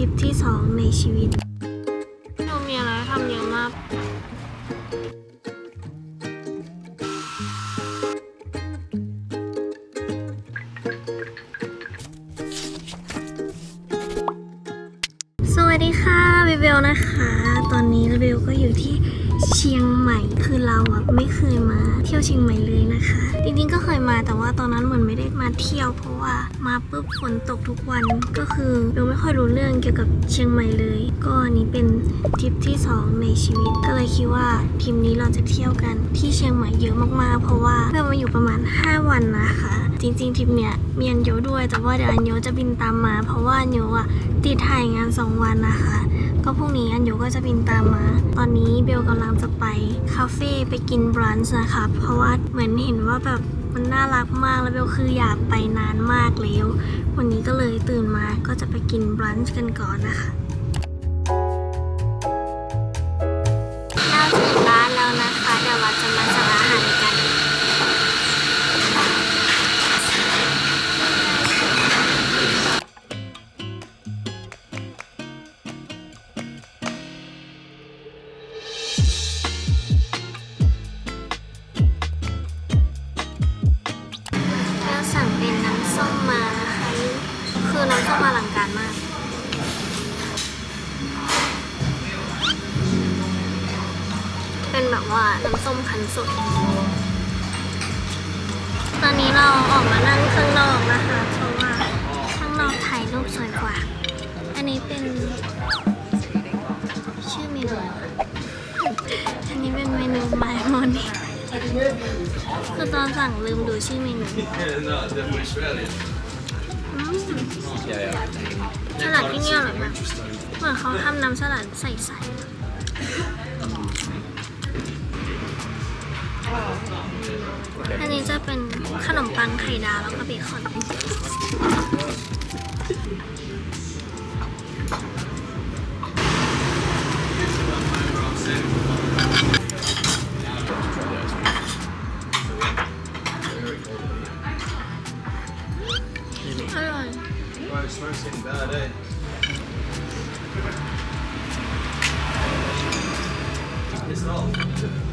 ทริปที่สองในชีวิตเรามีอะไรทำเยอะมาก คือเราอะไม่เคยมาเที่ยวเชียงใหม่เลยนะคะ จริงๆก็เคยมาแต่ว่าตอนนั้นเหมือนไม่ได้มาเที่ยว เพราะว่ามาปุ๊บฝนตกทุกวันก็คือเบลไม่ค่อยรู้เรื่องเกี่ยวกับเชียงใหม่เลย ก็อันนี้เป็นทริปที่สองในชีวิต ก็เลยคิดว่าทริปนี้เราจะเที่ยวกันที่เชียงใหม่เยอะมากๆ เพราะว่าเบลมาอยู่ประมาณ 5 วันนะคะ จริงๆทริปเนี้ยมีอันโยด้วย แต่ว่าเดี๋ยวอันโยจะบินตามมา เพราะว่าอันโยอะติดถ่ายงาน 2 วันนะคะ ก็พรุ่งนี้อันยูก็จะบินตามมา ตอนนี้เบลกำลังจะไปคาเฟ่ไปกินบรันช์นะคะเพราะว่าเหมือนเห็นว่าแบบมันน่ารักมากแล้วเบลคืออยากไปนานมากแล้ว วันนี้ก็เลยตื่นมาก็จะไปกินบรันช์กันก่อนนะคะ ออกมานั่งข้างนอกนะคะ เพราะว่าข้างนอกถ่ายรูปสวยกว่า อันนี้เป็น ชื่อเมนูอันนี้เป็นเมนูไมโมนี่คือตอนสั่งลืมดูชื่อเมนู no, definitely Australia. อืม Yeah, yeah. สลัดที่นี่อร่อยมากเหมือนเขาทำน้ำสลัดใส่ๆ อันนี้จะเป็นขนมปังไข่ดาวแล้วก็เบคอนอร่อย It's not.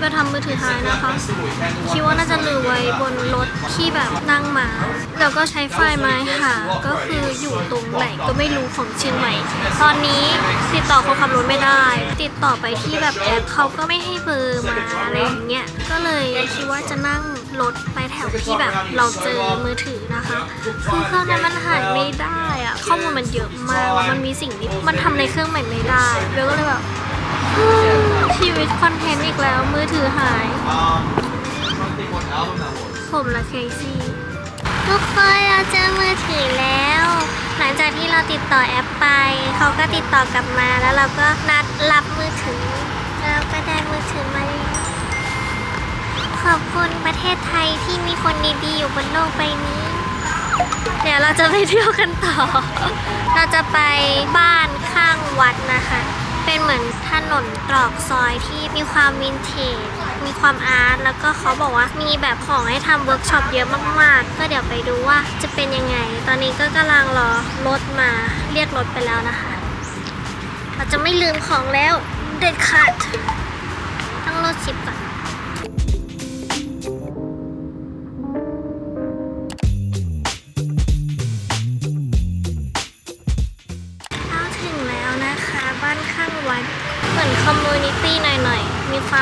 ไปทำมือถือหายนะคะ คิดว่าน่าจะลืมไว้บนรถที่แบบนั่งมา แล้วก็ใช้ไฟไม้หา ก็คืออยู่ตรงไหนก็ไม่รู้ของเชียงใหม่ ตอนนี้ติดต่อคนขับรถไม่ได้ ติดต่อไปที่แบบแอปเขาก็ไม่ให้เบอร์มาอะไรอย่างเงี้ย ก็เลยคิดว่าจะนั่งรถไปแถวที่แบบเราเจอมือถือนะคะ คือเครื่องนั้นมันหายไม่ได้อะข้อมูลมันเยอะมาก มันมีสิ่งที่มันทำในเครื่องใหม่ไม่ได้เบลก็เลยแบบ ชีวิตคอนเทนต์อีกแล้ว มือถือหาย ผมและเคซี่ทุกคนเราเจอมือถือแล้ว หลังจากที่เราติดต่อแอปไป เขาก็ติดต่อกลับมาแล้วเราก็นัดรับมือถือเราก็ได้มือถือมาแล้วขอบคุณประเทศไทยที่มีคนดีๆอยู่บนโลกใบนี้ เดี๋ยวเราจะไปเที่ยวกันต่อ เราจะไปบ้านข้างวัดนะคะ เป็นเหมือนถนนตรอกซอยที่มีความวินเทจ มีความอาร์ต แล้วก็เขาบอกว่ามีแบบของให้ทำเวิร์กช็อปเยอะมากๆ ก็เดี๋ยวไปดูว่าจะเป็นยังไง ตอนนี้ก็กำลังรอรถมาเรียกรถไปแล้วนะคะ เราจะไม่ลืมของแล้วเด็ดขาด ต้องรถชิปก่อน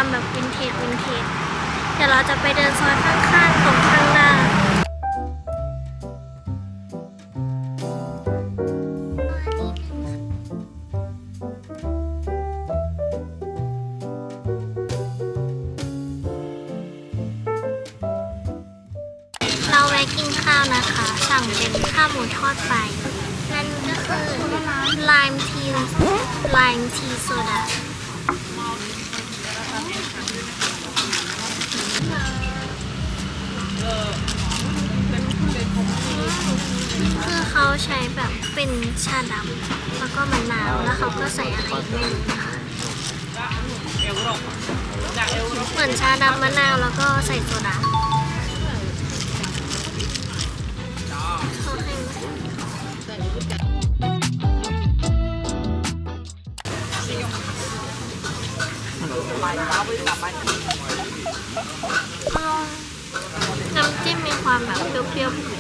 ความแบบวินเทจวินเทจเดี๋ยวเราจะไปเดินซอยข้าง ใช้แบบเป็นชาดำแล้วก็มะนาวแล้วเขาก็ใส่อะไรไม่รู้นะคะเหมือนชาดำมะนาวแล้วก็ใส่โซดาน้ำจิ้มมีความแบบเปรี้ยวๆ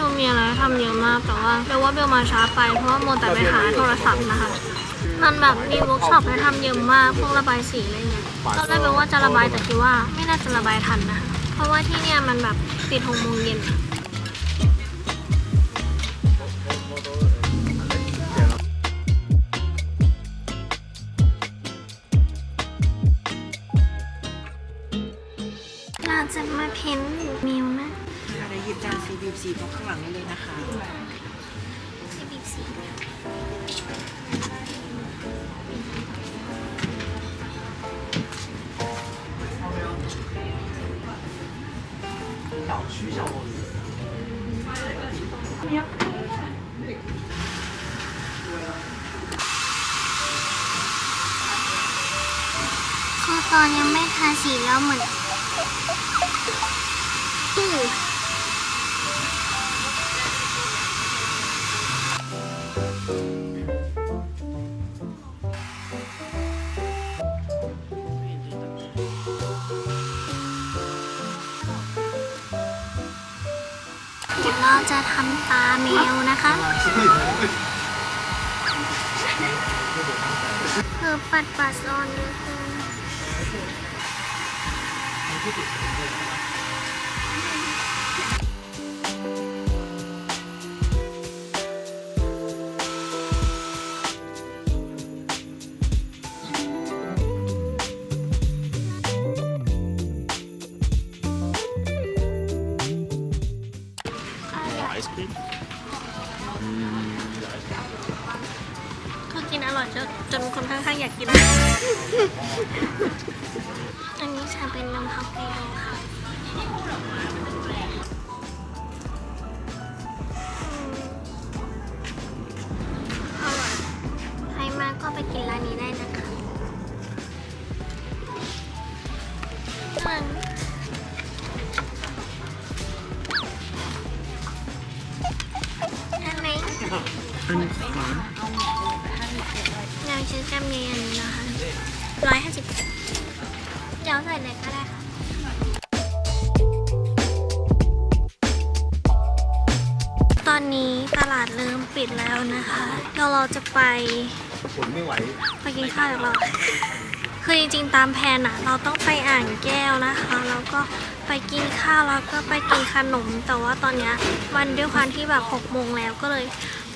ดูมีอะไรทำเยอะมาก แต่ว่าเบลว่าเบลมาช้าไป เพราะว่าโมวแต่ไปหาโทรศัพท์นะคะ มันแบบมีเวิร์กช็อปให้ทำเยอะมาก พวกระบายสีอะไรเงี้ยตอนแรกเบลว่าจะระบายแต่คิดว่าไม่น่าจะระบายทันนะเพราะว่าที่เนี่ยมันแบบปิดหกโมงเย็น บีบสีตรงข้างหลังนี้เลยนะคะสีบีบสีคือตอนยังไม่ทาสีแล้วเหมือน แมวนะคะ คือปัดปัดซอนเลยคือไอศครีม คือกินอร่อยจนจนคนข้างๆอยากกิน อันนี้จะเป็นน้ำฮอกไกโดค่ะใครมาก็ไปกินร้าน เดี๋ยวเราจะไปผลไม่ไหวไปกินข้าวกับเราคือจริงๆตามแผนอะเราต้องไปอ่างแก้วนะคะ แล้วก็ไปกินข้าวแล้วก็ไปกินขนม แต่ว่าตอนเนี้ยวันด้วยความที่แบบ6โมงแล้วก็เลย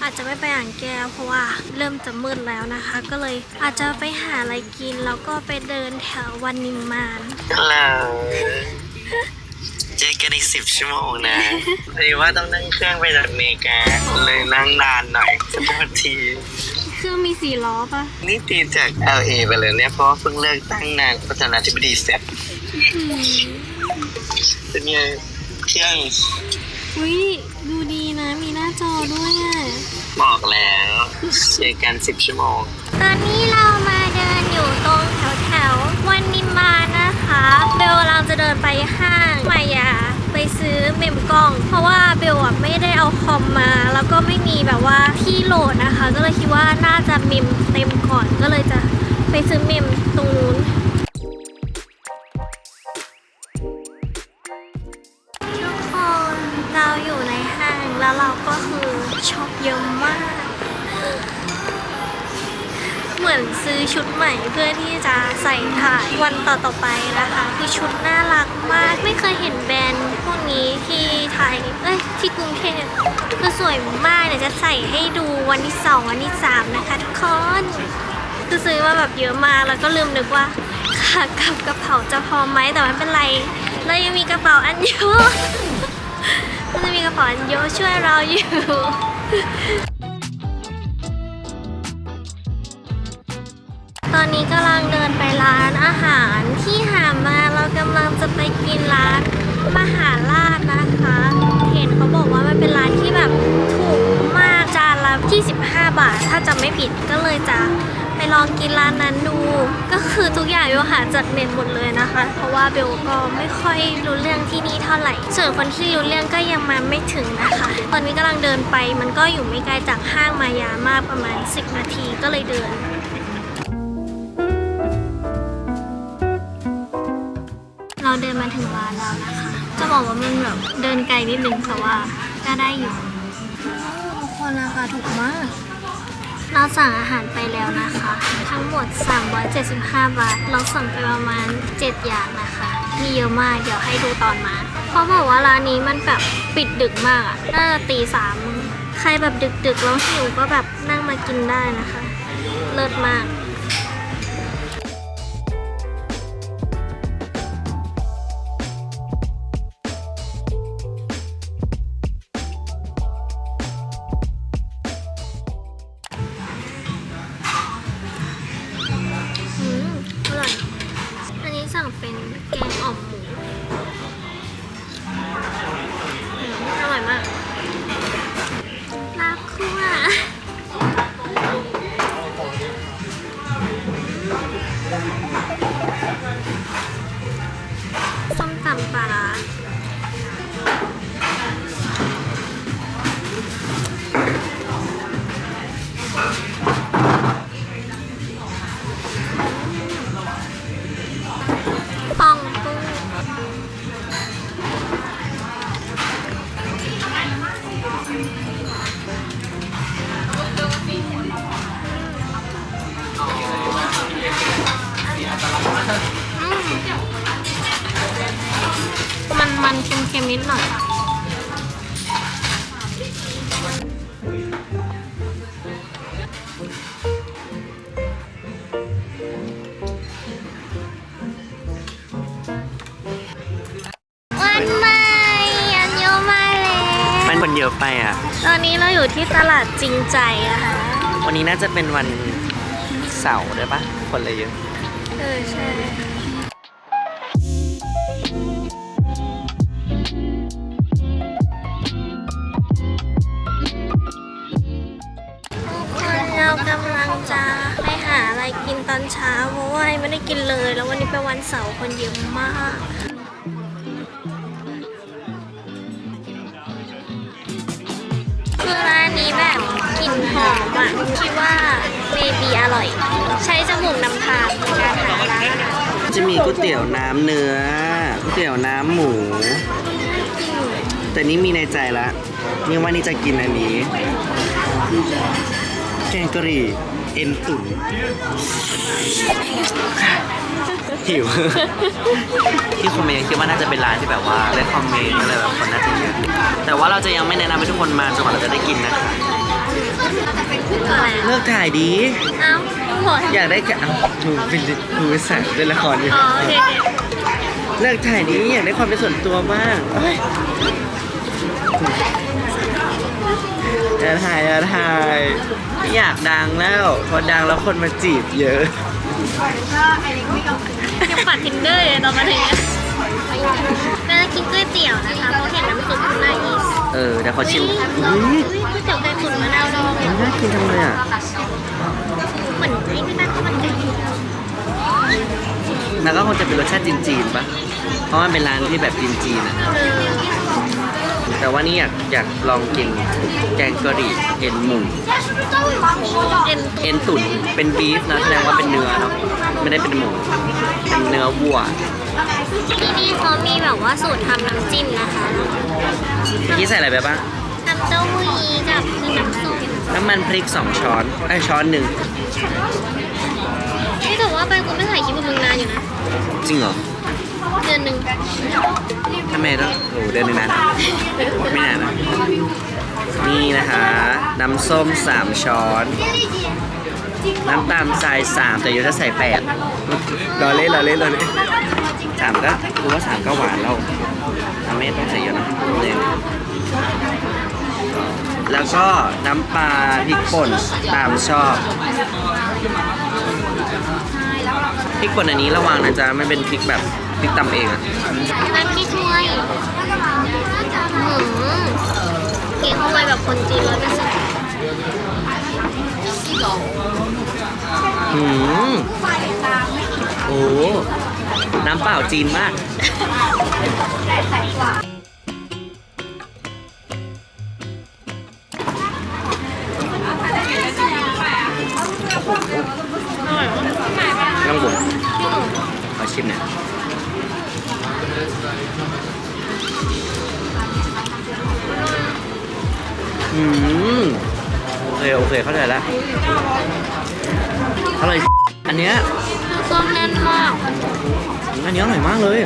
อาจจะไม่ไปอ่างแก้วเพราะว่าเริ่มจะมืดแล้วนะคะ ก็เลยอาจจะไปหาอะไรกินแล้วก็ไปเดินแถววันนิมมานฮัลโหล เจอกันอีกสิบชั่วโมงนะพอดีว่าต้องนั่งเครื่องไปจากอเมริกาเลยนั่งนานหน่อยขอโทษทีเครื่องมีสี่ล้อปะนี่ตีจาก LA ไปเลยเนี่ยเพราะว่าเพิ่งเลิกตั้งนานประธานาธิบดีเสร็จเป็นไงเครื่องอุ้ยดูดีนะมีหน้าจอด้วยอะบอกแล้วเจอกันสิบชั่วโมง ตอนนี้เรามาเดินอยู่ตรงแถวแถวๆวันนิมมานนะคะ เบลกำลังจะเดินไปห้างมายาไปซื้อเมม กล้อง เพราะว่าเบลอะไม่ได้เอาคอมมา แล้วก็ไม่มีแบบว่าที่โหลดนะคะ ก็เลยคิดว่าน่าจะมิมเต็มก่อนก็เลยจะไปซื้อมิมตรงนู้นทุกคนเราอยู่ในห้างแล้วเราก็คือช็อปเยอะมาก เหมือนซื้อชุดใหม่เพื่อที่จะใส่ถ่ายวันต่อๆไปนะคะ คือชุดน่ารักมาก ไม่เคยเห็นแบรนด์พวกนี้ที่ไทยเอ้ยที่กรุงเทพคือสวยมากเดี๋ยวจะใส่ให้ดูวันที่สองวันที่สามนะคะ ทุกคนคือซื้อมาแบบเยอะมากแล้วก็ลืมนึกว่าขากับกระเป๋าจะพอไหมแต่ไม่เป็นไรเรายังมีกระเป๋าอันโยมันจะมีกระเป๋าอันโยช่วยเราอยู่ ตอนนี้กำลังเดินไปร้านอาหารที่หามาเรากำลังจะไปกินร้านมหาราชนะคะ เห็นเขาบอกว่ามันเป็นร้านที่แบบถูกมากจานละ25 บาท ถ้าจำไม่ผิดก็เลยจะไปลองกินร้านนั้นดู ก็คือทุกอย่างเบลหาจากเน็ตหมดเลยนะคะ เพราะว่าเบลก็ไม่ค่อยรู้เรื่องที่นี่เท่าไหร่ ส่วนคนที่รู้เรื่องก็ยังมาไม่ถึงนะคะ ตอนนี้กำลังเดินไปมันก็อยู่ไม่ไกลจากห้างมายามากประมาณ 10 นาทีก็เลยเดิน เราเดินมาถึงร้านแล้วนะคะ จะบอกว่ามันแบบเดินไกลนิดนึงแต่ว่าก็ได้อยู่ทุกคนราคาถูกมาก เราสั่งอาหารไปแล้วนะคะ ทั้งหมด 375 บาท เราสั่งไปประมาณ 7 อย่างนะคะ มีเยอะมากเดี๋ยวให้ดูตอนมาเขาบอกว่าร้านนี้มันแบบปิดดึกมากอะน่าจะตีสามใครแบบดึกๆแล้วหิวก็แบบนั่งมากินได้นะคะ เลิศมาก ไปอะ ตอนนี้เราอยู่ที่ตลาดจริงใจอะค่ะวันนี้น่าจะเป็นวันเสาร์ได้ปะคนเลยเยอะ เออใช่ ทุกคนเรากำลังจะไปหาอะไรกินตอนเช้าเพราะว่าไม่ได้กินเลย แล้ววันนี้เป็นวันเสาร์คนเยอะมาก ลิ่นหอมอะคิดว่าเมบีอร่อย ใช้จมูกนำทางในการหาร้านอาหารจะมีก๋วยเตี๋ยวน้ำเนื้อก๋วยเตี๋ยวน้ำหมู แต่นี่มีในใจละนี่ว่านี่จะกินอันนี้ แกงกะหรี่เอ็นตุ๋นหิว ที่คอมเมนต์คิดว่าน่าจะเป็นร้านที่แบบว่าได้คอมเมนต์อะไรแบบคนน่าจะเยอะแต่ว่าเราจะยังไม่แนะนำให้ทุกคนมาจนกว่าเราจะได้กินนะคะอะไร เลิกถ่ายดี เอ้าหมดอยากได้กะเอ้าหนูเป็นหนูเป็นสายเล่นละครอยู่อ๋อโอเคเลิกถ่ายนี้อยากได้ความเป็นส่วนตัวบ้างเอ้ยอย่าถ่ายอย่าถ่ายไม่อยากดังแล้วพอดังแล้วคนมาจีบเยอะยังปัดทินเดอร์เลยตอนมาถึงเนี่ยเวลากินก๋วยเตี๋ยวนะคะเพราะเห็นน้ำซุปข้างหน้าอีส เออเดี๋ยวเขาชิมอุ๊ยอุ้ยก๋วยเตี๋ยวไก่ตุ๋นมะนาวดองน่ากินจังเลยอะเหมือนไอ้ที่บ้านที่มันไก่แล้วก็คงจะเป็นรสชาติจีนๆปะเพราะมันเป็นร้านที่แบบจีนๆอะเออแต่ว่านี่อยากอยากลองกินแกงกะหรี่เอ็นหมูเอ็นเอ็นตุ๋นเป็นบีฟนะแสดงว่าเป็นเนื้อเนาะไม่ได้เป็นหมูเป็นเนื้อวัว ที่นี่เขามีแบบว่าสูตรทำน้ำจิ้มนะคะเมื่อกี้ใส่อะไรไปบ้างน้ำเต้าหู้ยี้กับคือน้ำส้มน้ำมันพริก2ช้อนไอยช้อนหนึ่งนี่แต่ว่าไปกูไม่ถ่ายคลิปกับมึงนานอยู่นะ จริงเหรอ เดือนหนึ่งทำไมต้องโอ้โหเดือนหนึงนะไม่นานนะ นี่นะคะ น้ำส้ม3ช้อน น้ำตาลทราย3แต่ยูจะใส่8รอเล่นรอเล่นรอเล่นสามก็รู้ว่าสามก็หวานแล้วทำไม่ต้องใส่เยอะนะหนึ่งแล้วก็น้ำปลาพริกป่นตามชอบพริกป่นอันนี้ระวังนะจ๊ะไม่เป็นพริกแบบพริกตำเองอะน้ำพริกห้วยหืมเกี๊ยวห้วยแบบคนจีนร้อยเปอร์เซ็นต์ หืมโอ้น้ำเปล่าจีนมากต้องบุญขอชิมหน่อยอืม โอเค โอเค เข้าใจแล้ว อร่อยอันเนี้ยส้มแน่นมากอันนี้อร่อยมากเลย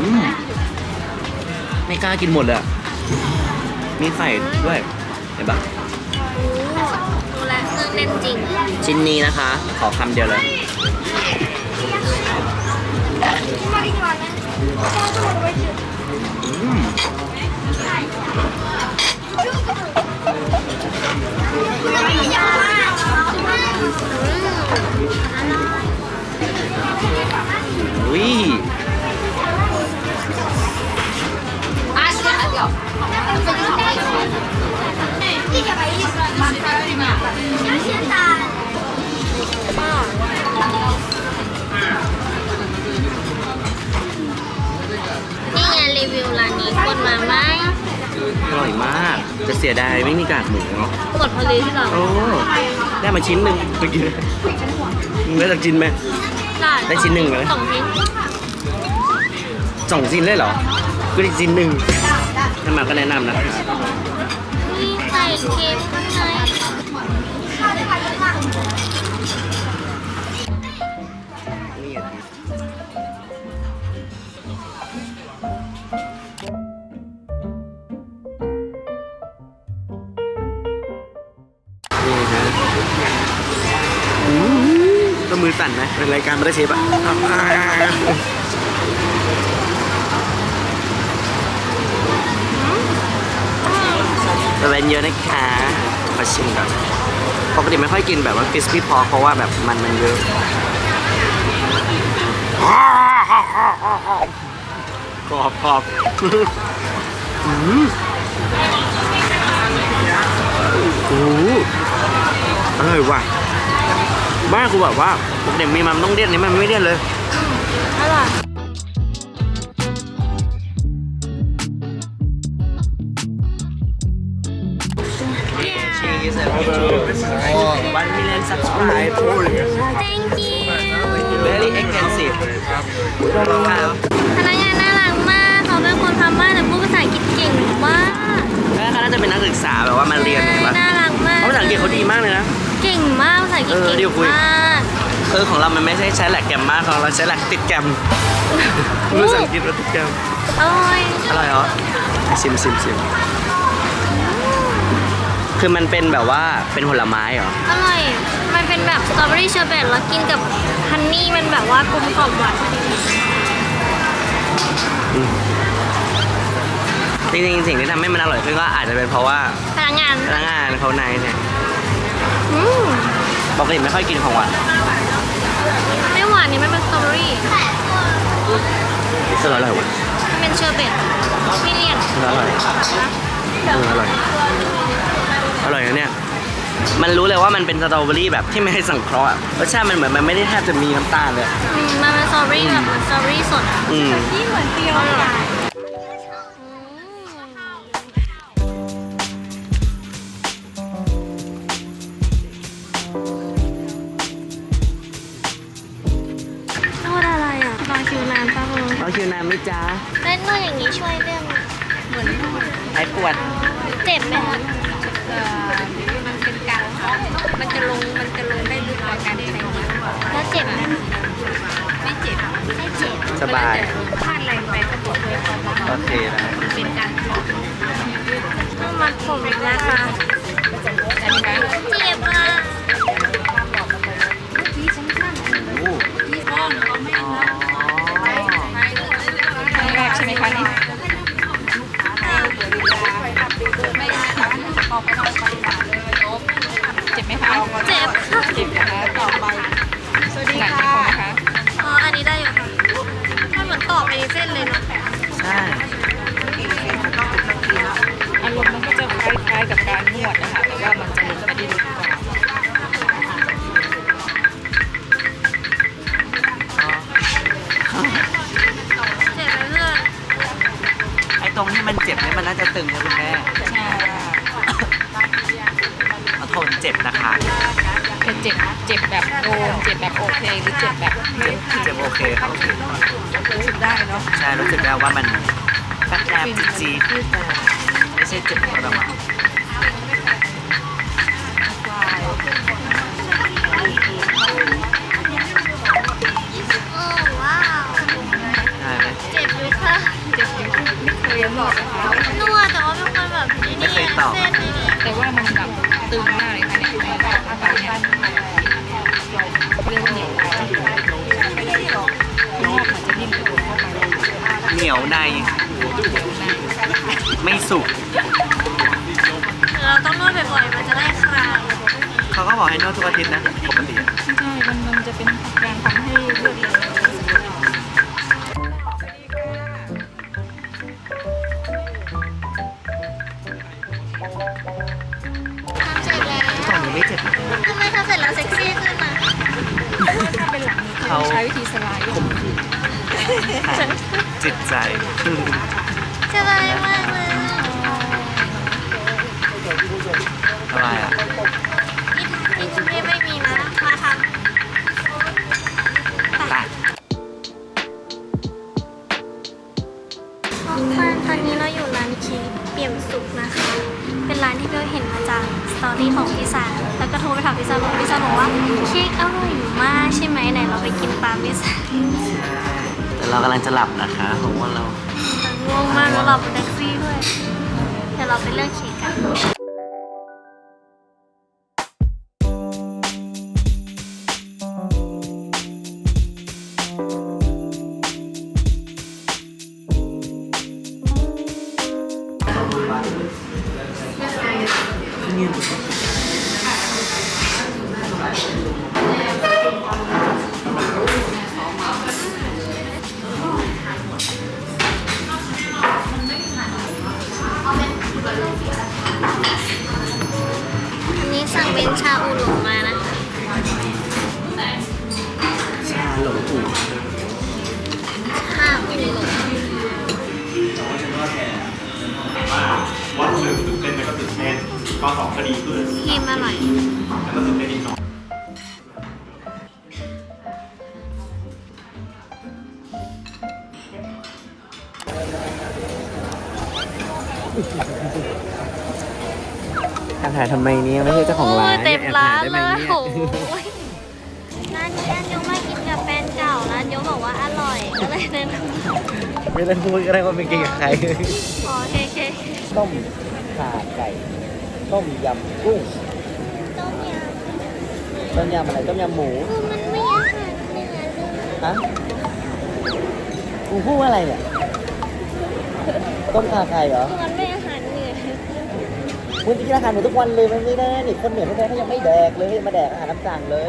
อืมไม่กล้ากินหมดเลยอะมีไข่ด้วยเห็นปะโอ้ดูแลเครื่องแน่นจริงชิ้นนี้นะคะ ขอคำเดียวเลยอืมอุ้ยนี่ไง รีวิวร้านนี้คนมาไหมอร่อยมาก จะเสียดายไม่มีกากหมูเนาะหมดพอดีที่เราโอ้ได้มาชิ้นหนึ่งไปกินมึงได้สักชิ้นไหมได้ชิ้นหนึ่งเลยสองชิ้นสองชิ้นเลยเหรอก็ได้ชิ้นหนึ่งถ้ามาก็แนะนำนะครับมีไข่เค็มข้างในนี่ สั่นนะเป็นรายการมาได้เชฟอะระเวนเยอะนะคะมาชิมกันปกติไม่ค่อยกินแบบว่าคริสปี้พอเพราะว่าแบบมันมันเยอะกรอบกรอบอืมโอ้โหอร่อยว่ะ บ้านกูแบบว่าปกติมีมันต้องเลี่ยนนี่มันไม่เลี่ยนเลยอร่อย Cheese and one million subscribe thank you very expensive ครับพนักงานน่ารักมากเขาเป็นคนพม่าแต่พูดภาษาอังกฤษเก่งมากแล้วเขาน่าจะเป็นนักศึกษาแบบว่ามาเรียนใช่ถูกปะน่ารักมากเขาภาษาอังกฤษเขาดีมากเลยนะเก่งมากภาษาอังกฤษเออเก่งเดี๋ยวคุยมาก คือของเรา มันไม่ใช่ใช้แหลกแกรมมากของเราใช้แหลกติดแกรมภาษาอังกฤษเราติดแกรมอร่อยอร่อยเหรอชิมชิมชิมคือมันเป็นแบบว่าเป็นผลไม้เหรอ อร่อย มันเป็นแบบสตรอเบอรี่เชอร์เบตแล้วกินกับฮันนี่มันแบบว่ากลมกล่อมหวานจริงๆสิ่งที่ทำให้มันอร่อยขึ้นก็อาจจะเป็นเพราะว่าพนักงานพนักงานเขาในเนี่ยอืมป กติไม่ค่อยกินของหวานไม่หวานนี่มันเป็นสตรอเบอรี่นี่คืออร่อยว่ะมันเป็นเชอร์เบตไม่เลี่ยนคืออร่อยเอออร่อย อร่อยนะเนี่ย มันรู้เลยว่ามันเป็นสตรอเบอรี่แบบที่ไม่ให้สังเคราะห์อะรสชาติมันเหมือนมันไม่ได้แทบจะมีน้ำตาลเลยอืมมันเป็นสตรอเบอรี่แบบสตรอเบอรี่สดอะอืมนี่เหมือนเปรี้ยว บายพลาดอะไรไปก็บอกเลยเขาว่าโอเคนะเป็นการบอกต้องมัดผมนะคะเจ็บอะแรกใช่ไหมคะนี่เจ็บไหมคะ เจ็บ ตรงที่มันเจ็บเนี่ยมันน่าจะตึงนะคุณแม่ใช่เอาทนเจ็บนะคะ จะเจ็บเจ็บแบบโดนเจ็บแบบโอเคหรือเจ็บแบบไม่เจ็บโอเคครับรู้สึกได้เนาะใช่รู้สึกได้ว่ามันแป๊บแป๊บจี๊ดจี๊ดไม่ใช่เจ็บทรมาน หลอดนะคะนวดแต่ว่าเป็นคนแบบนี่ไม่เคยตอบเส้นนี่แต่ว่ามันแบบตึงมากเลยค่ะเนี่ยในแบบอาการเนี่ยเรียกว่าเหนียวรอบมันจะนิ่มกระโดดเข้าไปเหนียวในไม่สุกเราต้องนวดบ่อยๆมันจะได้คลายเขาก็บอกให้นวดทุกอาทิตย์นะปกติใช่มันมันจะเป็นการ ไปถามพี่ซานบอกพี่ซานบอกว่าเค้กอร่อยมากใช่ไหมไหนเราไปกินตามพี่ซานแต่เรากำลังจะหลับนะคะเพราะว่าเราง่วงมากแล้วเราเป็นแท็กซี่ด้วยเดี๋ยวเราไปเลือกเค้กกันอันนี้ หลงอู่ชาอูหลงวันหนึ่งตื่นเต้นมันก็ตื่นเต้นตอนสองก็ดีขึ้นครีมอร่อยแล้วก็ตื่นเต้นนิดหน่อยการถ่ายทำไมเนี่ยไม่ใช่เจ้าของร้านโเต็มร้านแอบเลถ่ยได้ไหมโอ้เนี่ย ยร้านนี้อันยงมากินกับแฟนเก่าร้านยงบอกว่าอร่อย ก็เลยเดินมา ไม่ต้องพูดก็ได้ว่าเป็นกินกับใครอ๋อเคเคต้มข่าไก่ต้มยำกุ้งต้มยต้มยำอะไรต้มยำหมูำคือมันไม่อาหารเหนือเลยฮะกูพูดว่าอะไรเนี่ยต้มข่าไก่เหรอคือมันไม่อาหารเหนือมึงจะกินอาหารเหนือทุกวันเลยมันไม่ได้นี่คนเหนือแท้ๆเขายังไม่แดกเลยมาแดกอาหารน้ำสั่งเลย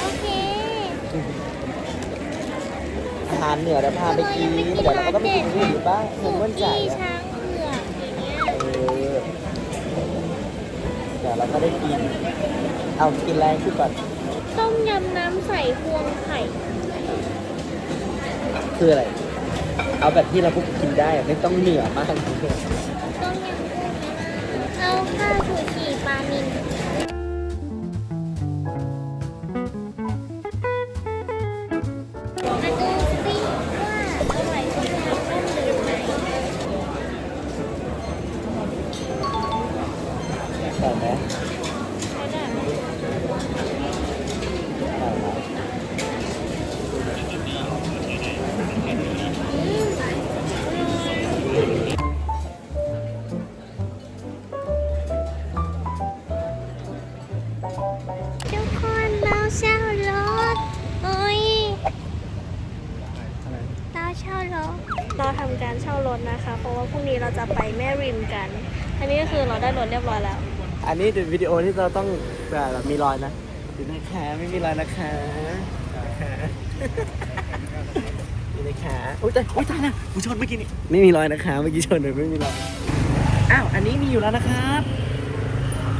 โอเค อาหารเหนือเดี๋ยวพาไปกินเดี๋ยวเราก็ต้องไปกินที่อื่นบ้างเงินก้นจ่ายกี้อะช้างเผือกอย่างเงี้ยเออเดี๋ยวเราก็ได้กิน เอากินอะไรพูดก่อน ต้มยำน้ำใสพวงไข่คืออะไร เอาแบบที่เราพวกกินได้อะไม่ต้องเหนือมาก ต้มยำกุ้งเอาข้าวชูชีปลานิล แต่ นะคะเพราะว่าพรุ่งนี้เราจะไปแม่ริมกันอันนี้ก็คือเราได้รถเรียบร้อยแล้วอันนี้เป็นวิดีโอที่เราต้องแบบมีรอยนะดูนะคะไม่มีรอยนะคะนี่นะคะอุ้ยตายอุ้ยตายนะกูชนเมื่อกี้นี่ไม่มีรอยนะคะเมื่อกี้ชนเลยไม่มีรอยอ้าวอันนี้มีอยู่แล้วนะครับ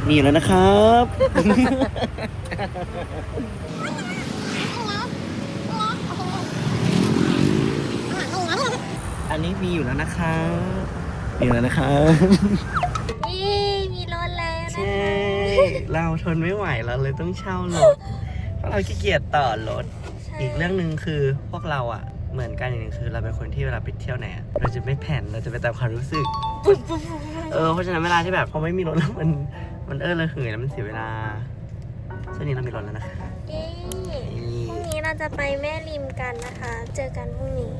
มีอยู่แล้วนะครับอันนี้มีอยู่แล้วนะครับมีอยู่แล้วนะครับ เราทนไม่ไหวเราเลยต้องเช่ารถเพราะเราขี้เกียจต่อรถใช่อีกเรื่องหนึ่งคือพวกเราอะเหมือนกันอย่างหนึงคือเราเป็นคนที่เวลาไปเที่ยวไหนอะเราจะไม่แผนเราจะไปตามความรู้สึก เออเพราะฉะนั้นเวลาที่แบบพอไม่มีรถแล้วมันมันเออระเหยแล้วมันเสียเวลาช่วงนี้เรามีรถแล้วนะคะเย้นี่พรุ่งนี้เราจะไปแม่ริมกันนะคะ เจอกันพรุ่งนี้